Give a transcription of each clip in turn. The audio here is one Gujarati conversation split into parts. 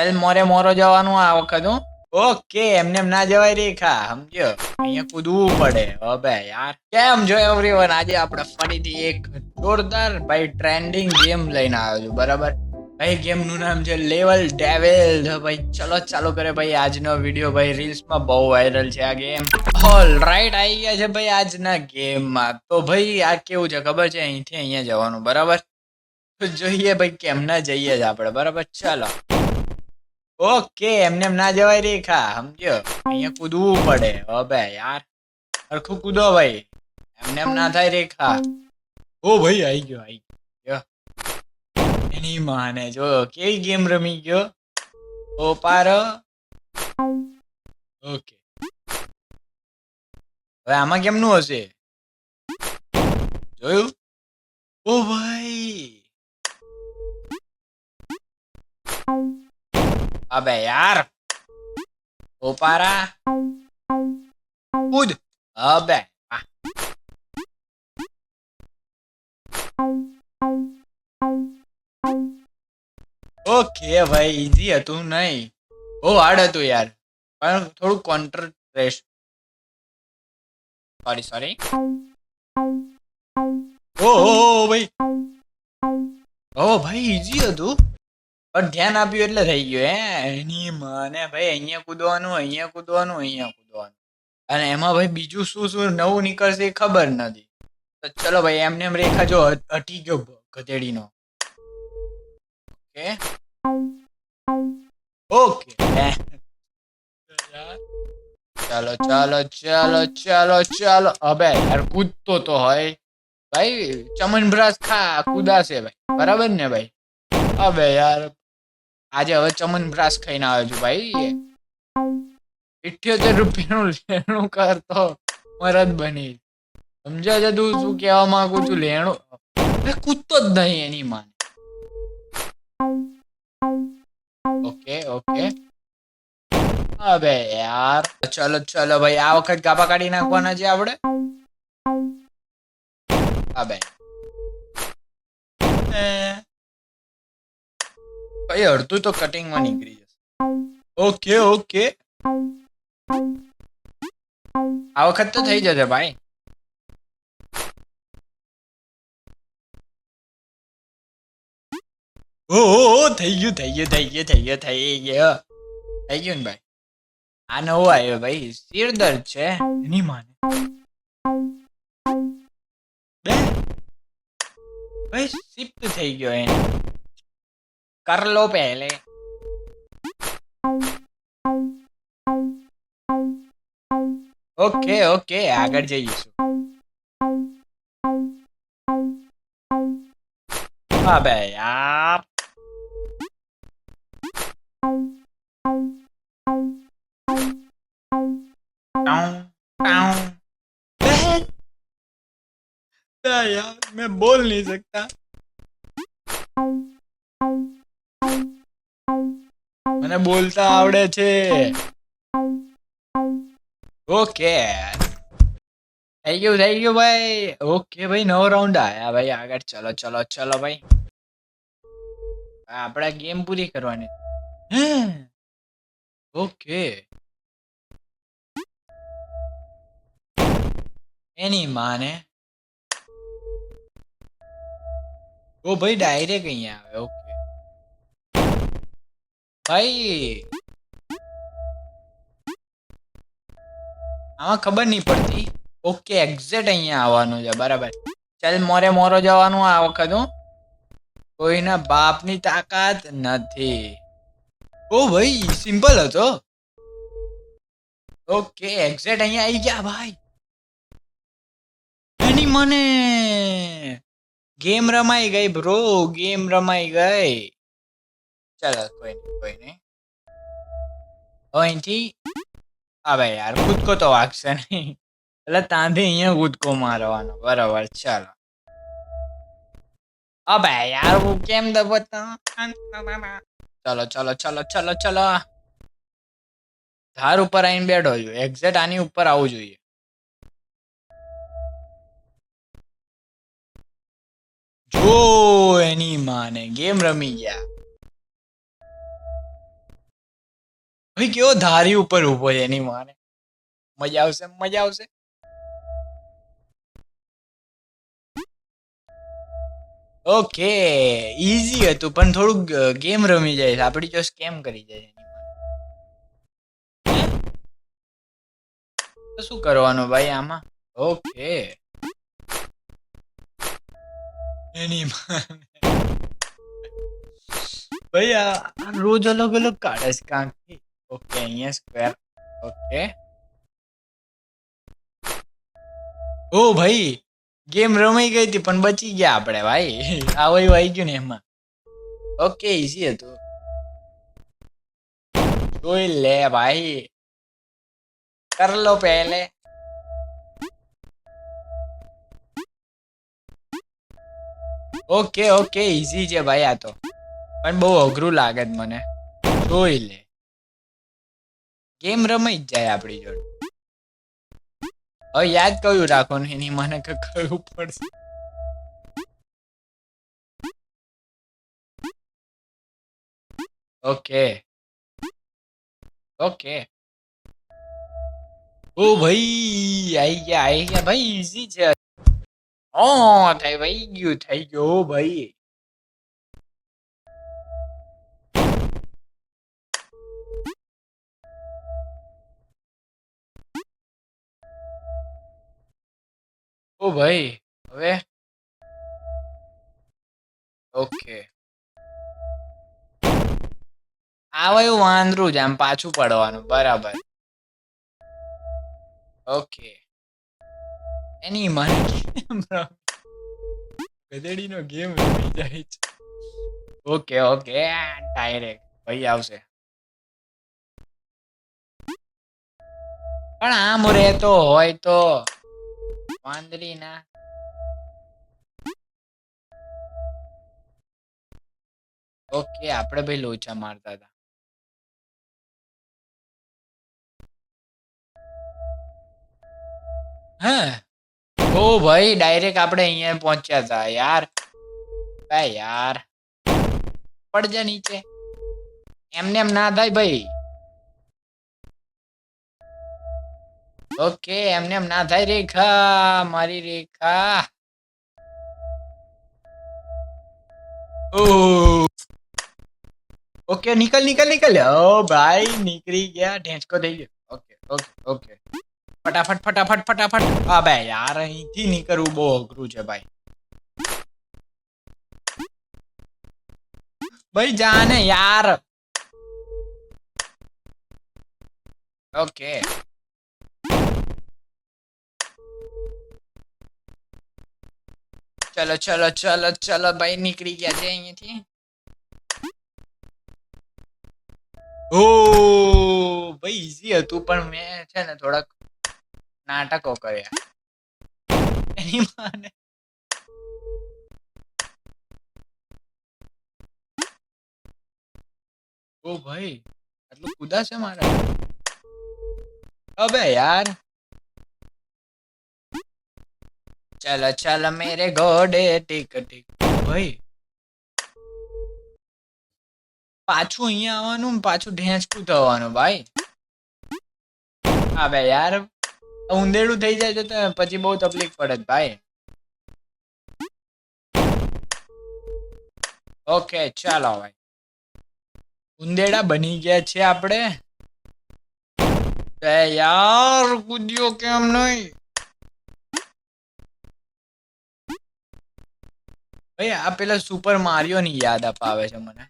ચાલ મોરે મોરો જવાનું આ વખત, હું. ઓકે, એમને એમ ના જવાય રેખા સમજ્યો? અહીંયા કૂદવું પડે. હવે યાર. કેમ જો એવરીવન આજે આપણે ફરીથી એક જોરદાર, ભાઈ ટ્રેન્ડિંગ ગેમ લઈને આવ્યો છું, બરાબર? ભાઈ ગેમનું નામ છે લેવલ ડેવેલ ભાઈ, ચલો ચાલુ કરે ભાઈ, આજનો વીડિયો ભાઈ રીલ્સમાં બહુ વાયરલ છે આ ગેમ ઓલ રાઈટ આવી ગયા છે, ભાઈ, આજના ગેમમાં તો ભાઈ, આ કેવું છે, ખબર છે? અહીંથી અહીંયા જવાનું, બરાબર? જોઈએ, ભાઈ, કેમ ના જઈએ જ આપણે, બરાબર? ચાલો. ઓકે, એમને એમ ના જવાય રેખા સમજ્યો? અહીંયા કૂદવું પડે. હવે યાર, સરખું કૂદો ભાઈ. એમને એમ ના થાય રેખા ઓ ભાઈ આવી ગયો આવી ગયો. એની માને જો, કેવી ગેમ રમી ગયો? ઓ પાર. ઓકે. હવે આમાં કેમનું હશે? જોયું? ઓ ભાઈ. અબે યાર ઓપારા કૂદ અબે વાહ. ઓકે ભાઈ ઈઝી હતું નહીં બહુ હાર્ડ હતું યાર પણ થોડું કોન્ટર રેસ સોરી સોરી ઓ ઓ ભાઈ ઓ ભાઈ ઈઝી હતું પણ ધ્યાન આપ્યું એટલે થઈ ગયું, હે? એની મને ભાઈ અહીંયા કૂદવાનું અહીંયા કૂદવાનું અહીંયા કૂદવાનું. અને એમાં ભાઈ બીજું શું શું નવું નીકળશે એ ખબર નથી. તો ચલો ભાઈ, એમને એમ રેખા જો અટી ગયો ગધેડીનો. ઓકે? ઓકે. ચાલો ચાલો ચાલો ચાલો ચાલો. અબે, યાર કૂદતો તો હોય. ભાઈ ચમનબ્રાસ ખા, કૂદાશે ભાઈ. બરાબર ને ભાઈ? અબે યાર આજે હવે ચમનબ્રાસ ખાઈને આવ્યો છું ભાઈ. ઇઠ્યોતેર રૂપિયાનું લેણું કરતો મરદ બની. સમજ્યા છે તું? શું કહેવા માંગુ છું? લેણું? કૂદતો જ નહીં એની માને. Okay okay. અબે યાર. ચલો ચલો ભાઈ, આ વખત ગાપા કાઢી નાખવાના છે આપણે. અબે. એ. અડધું તો કટિંગમાં નીકળી જશે. ઓકે ઓકે આ વખત તો થઈ જશે ભાઈ. ઓ ઓ, ઓ, થઈ ગયું થઈ ગયું થઈ ગયું થઈ ગયું થઈ ગયું. થઈ ગયું ને ભાઈ? આ નવો આવ્યો ભાઈ. સિર દર્દ છે. એની માને. બે ભાઈ શિફ્ટ થઈ ગયો એને. કર લો પહેલે ઓકે ઓકે આગળ જઈશું અબે યાર टाउं, टाउं। बहन! क्या यार મને બોલતા આવડે છે. ઓકે. થઈ ગયું થઈ ગયું ભાઈ. ઓકે ભાઈ, નવો રાઉન્ડ આયા ભાઈ આગળ. ચલો ચલો ચલો ભાઈ. આપણે ગેમ પૂરી કરવાની. ઓકે. એની માને. ઓ ભાઈ ડાયરેક્ટ અહીંયા આવે. ઓકે. આમાં ખબર નહીં પડતી. ઓકે એક્ઝેક્ટ અહીંયા આવવાનું છે, બરાબર. ચાલ, મોરે મોરો જવાનું આ વખત, હું. કોઈના બાપની તાકાત નથી. ઓ ભાઈ સિમ્પલ હતો. ઓકે એક્ઝેક્ટ અહીંયા આવી ગયા, ભાઈ. એની મને. ગેમ રમાઈ ગઈ બ્રો ગેમ રમાઈ ગઈ. ચાલો કોઈ નહીં કોઈ નહીં હવે અહીંથી હવે યાર કૂદકો તો વાગશે નહીં એટલે ત્યાંથી અહીંયા કૂદકો મારવાનો બરાબર ચાલો અબે યાર હું કેમ દબો તો ચલો ચલો ચલો ચલો ચલો ધાર ઉપર આવીને બેઠો છું એક્ઝેક્ટ આની ઉપર આવવું જોઈએ જો એની માને ગેમ રમી ગયા ભાઈ કેવો ધારી ઉપર ઊભો છે એની માને? મજા આવશે મજા આવશે. ઓકે, ઈઝી હતું, પણ થોડુંક ગેમ રમી જાય છે. આપણી જો સ્કેમ કરી જાય શું કરવાનું ભાઈ આમાં? ઓકે. એની ભાઈ આ રોજ અલગ અલગ કાઢે છે કાંક. ઓકે અહીંયા સ્ક્વેર ઓકે ઓ ભાઈ ગેમ રમાઈ ગઈ હતી, પણ બચી ગયા આપણે, ભાઈ. આવો આવી ગયું ને એમાં. ઓકે ઈઝી હતું. જોઈ લે, ભાઈ. કર લો પહેલે. ઓકે ઓકે ઈઝી છે ભાઈ આ તો. પણ બહુ અઘરું લાગે જ મને. જોઈ લે. ગેમ રમાઈ જ જાય આપણી જોડે. હવે યાદ કયું રાખવાનું એની મને કયું પડશે. ઓકે. ઓકે. ઓ ભાઈ, આઈ ગયા આઈ ગયા. ભાઈ ઈઝી છે. ઓ થઈ ભાઈ ગયું, થઈ ગયું. ભાઈ. ઓ ભાઈ, હવે? ઓકે આવાયું વાંદરું જ પાછું પડવાનું, બરાબર. ઓકે એની મને ગધેડીનો ગેમ રમી જાય છે. ઓકે ઓકે ડાયરેક્ટ ભાઈ આવશે. પણ આમ રહેતો હોય તો વાંદરી ના ઓકે આપણે ભાઈ લોચા મારતા હતા. હા? ઓ ભાઈ ડાયરેક્ટ આપણે અહીંયા પહોંચ્યા હતા યાર. બે યાર. પડજે નીચે. એમને એમ ના થાય ભાઈ. ઓકે એમને એમ ના થાય રેખા મારી રેખા ઓ ઓકે નીકળ નીકળ નીકળ ઓ ભાઈ નીકળી ગયા ઢેંચકો થઈ ગયો ઓકે ઓકે ઓકે ફટાફટ ફટાફટ ફટાફટ હા બે યાર અહીંથી નીકળવું બહુ અઘરું છે ભાઈ ભાઈ જાને યાર ઓકે ચલો ચલો ચલો ચલો, ભાઈ નીકળી ગયા છે અહીંયાથી. ઓ, ભાઈ ઈઝી હતું, પણ મેં છે ને થોડાક નાટકો કર્યા. એની માને ઓ ભાઈ, આટલું કુદા છે મારા? અબે યાર. ચલો ચલો મેરે ઘોડે ટીક ટીક ભાઈ પાછું અહીંયા આવવાનું પાછું ઢેંચકું થવાનું ભાઈ. હા બે યાર ઉંદેડું થઈ જાય તો પછી બહુ તકલીફ પડે છે ભાઈ. ઓકે ચાલો ભાઈ. ઉંદેડા બની ગયા છે આપણે. યાર કૂદ્યો કેમ નહીં? ભાઈ, આ પેલા સુપર મારિયો ની યાદ અપાવે છે મને.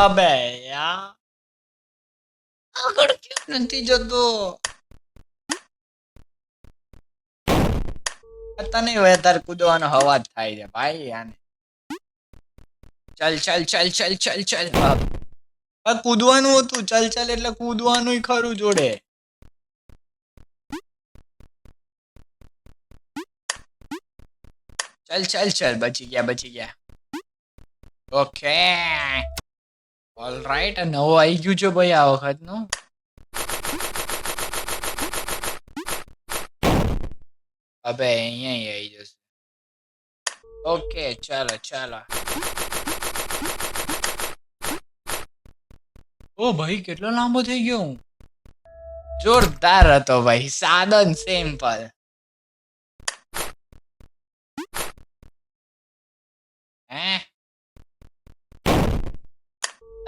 અબે યાર. આગળ કેમ નથી જતો? તને હવે તાર કૂદવાનો હવા જ થાય છે ભાઈ, આને. ચલ ચલ ચલ ચલ ચલ ચલ. કૂદવાનું હતું. ચલ ચલ, એટલે કૂદવાનું ખરું જોડે. ચલ ચલ ચલ, બચી ગયા બચી ગયા. ઓકે ઓલ રાઈટ નવો આવી ગયું છે ભાઈ આ વખતનું હવે અહીંયા આવી જશે. ઓકે ચાલો ચાલો. ઓ ભાઈ, કેટલો લાંબો થઈ ગયો જોરદાર હતો ભાઈ સાદન સિમ્પલ હે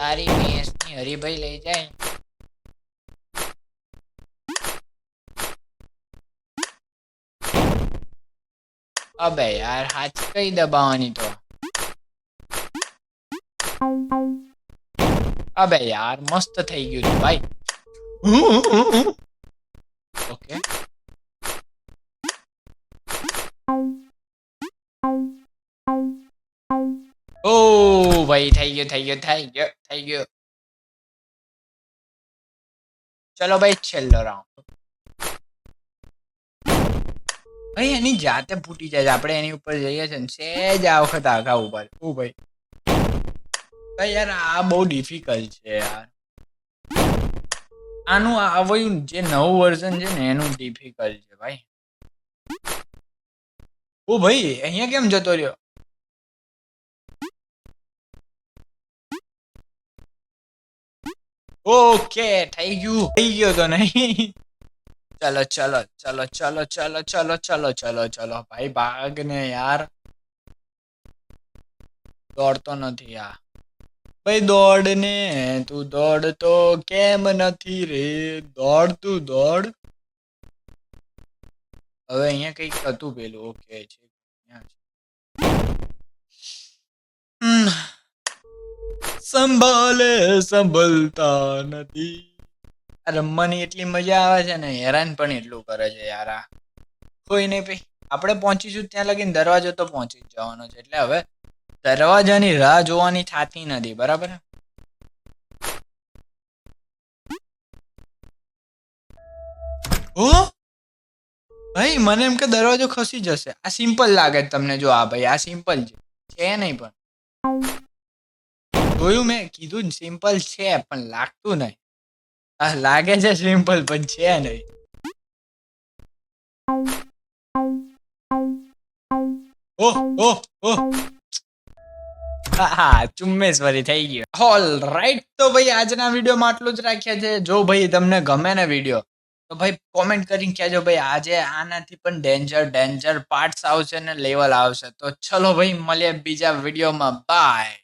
તારી ભેંસની હરીભાઈ લઈ જાય. અબે યાર હાથ કઈ દબાવવાની તો? અબે યાર, મસ્ત થઈ ગયું ભાઈ. ઓ ભાઈ થઈ ગયો થઈ ગયો થઈ ગયો થઈ ગયો ચલો ભાઈ છેલ્લો રાઉન્ડ ભાઈ એની જાતે ફૂટી જાય આપણે એની ઉપર જઈએ છે સેજ આ વખત આઘા ઉપર. ઓ ભાઈ ભાઈ યાર આ બહુ ડિફિકલ્ટ છે યાર આનું આવ્યું જે નવું વર્ઝન છે ને એનું ડિફિકલ્ટ છે ભાઈ ઓ ભાઈ અહીંયા કેમ જતો રહ્યો ઓકે થઈ ગયું થઈ ગયો તો નહીં ચલો ચલો ચલો ચલો ચલો ચલો ચલો ચલો ચલો ભાઈ ભાગ ને યાર દોડતો નથી આ ભાઈ દોડ ને તું દોડતો કેમ નથી રે દોડ તું દોડ હવે અહીંયા કંઈક હતું પેલું ઓકે છે. સંભાલે સંભળતા નથી. આ રમવાની એટલી મજા આવે છે ને હેરાન પણ એટલું કરે છે યાર આ. કોઈ નહીં ભાઈ આપણે પહોંચીશું ત્યાં લગીને દરવાજો તો પહોંચી જ જવાનો છે એટલે હવે દરવાજાની રાહ જોવાની થતી નથી બરાબર? ઓ ભાઈ મને એમ કે દરવાજો ખસી જશે. આ સિમ્પલ લાગે તમને જો આ ભાઈ આ સિમ્પલ છે. છે નહીં પણ. જોયું મેં કીધું સિમ્પલ છે, પણ લાગતું નહીં. લાગે છે સિમ્પલ પણ છે નહીં. ચુમ્મેશ્વરી થઈ ગયો. ઓલ રાઈટ તો ભાઈ આજના વિડીયોમાં આટલું જ રાખ્યા છે. જો ભાઈ તમને ગમે ને વીડિયો, તો ભાઈ કોમેન્ટ કરીને કહેજો ભાઈ, આજે આનાથી પણ ડેન્જર ડેન્જર પાર્ટ્સ આવશે ને લેવલ આવશે. તો ચલો ભાઈ, મળીએ બીજા વિડીયોમાં. બાય